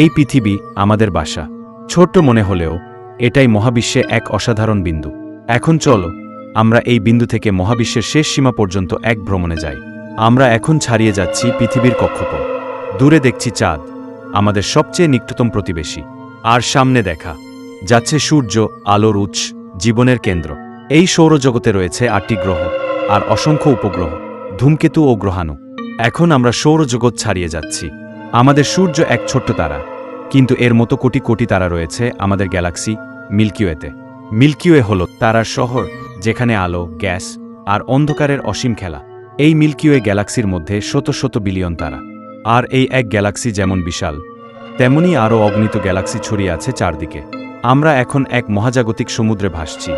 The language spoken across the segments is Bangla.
এই পৃথিবী আমাদের বাসা। ছোট্ট মনে হলেও এটাই মহাবিশ্বে এক অসাধারণ বিন্দু। এখন চলো, আমরা এই বিন্দু থেকে মহাবিশ্বের শেষ সীমা পর্যন্ত এক ভ্রমণে যাই। আমরা এখন ছাড়িয়ে যাচ্ছি পৃথিবীর কক্ষপথ। দূরে দেখছি চাঁদ, আমাদের সবচেয়ে নিকটতম প্রতিবেশী। আর সামনে দেখা, যাচ্ছে সূর্য, আলোর উৎস, জীবনের কেন্দ্র। এই সৌরজগতে রয়েছে আটটি গ্রহ আর অসংখ্য উপগ্রহ, ধূমকেতু ও গ্রহাণু। এখন আমরা সৌরজগৎ ছাড়িয়ে যাচ্ছি। আমাদের সূর্য এক ছোট্ট তারা, কিন্তু এর মতো কোটি কোটি তারা রয়েছে আমাদের গ্যালাক্সি মিল্কিওয়েতে। মিল্কিওয়ে হল তারার শহর, যেখানে আলো, গ্যাস আর অন্ধকারের অসীম খেলা। এই মিল্কিওয়ে গ্যালাক্সির মধ্যে শত শত বিলিয়ন তারা। আর এই এক গ্যালাক্সি যেমন বিশাল, তেমনি আরও অগণিত গ্যালাক্সি ছড়িয়ে আছে চারদিকে। আমরা এখন এক মহাজাগতিক সমুদ্রে ভাসছি,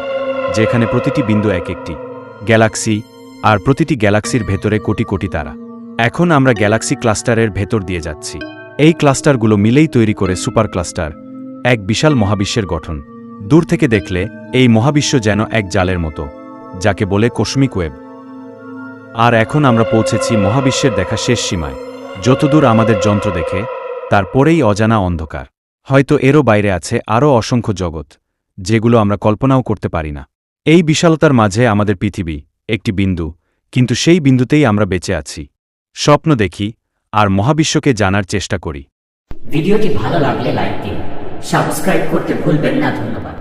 যেখানে প্রতিটি বিন্দু এক একটি। গ্যালাক্সি আর প্রতিটি গ্যালাক্সির ভেতরে কোটি কোটি তারা। এখন আমরা গ্যালাক্সি ক্লাস্টারের ভেতর দিয়ে যাচ্ছি। এই ক্লাস্টারগুলো মিলেই তৈরি করে সুপার ক্লাস্টার, এক বিশাল মহাবিশ্বের গঠন। দূর থেকে দেখলে, এই মহাবিশ্ব যেন এক জালের মতো, যাকে বলে কসমিক ওয়েব। আর এখন আমরা পৌঁছেছি মহাবিশ্বের দেখা শেষ সীমায়। যতদূর আমাদের যন্ত্র দেখে, তারপরেই অজানা অন্ধকার। হয়তো এরও বাইরে আছে আরও অসংখ্য জগৎ, যেগুলো আমরা কল্পনাও করতে পারি না। এই বিশালতার মাঝে আমাদের পৃথিবী, একটি বিন্দু, কিন্তু সেই বিন্দুতেই আমরা বেঁচে আছি। স্বপ্ন দেখি আর মহাবিশ্বকে জানার চেষ্টা করি। ভিডিওটি ভালো লাগলে লাইক দিন। সাবস্ক্রাইব করতে ভুলবেন না, ধন্যবাদ।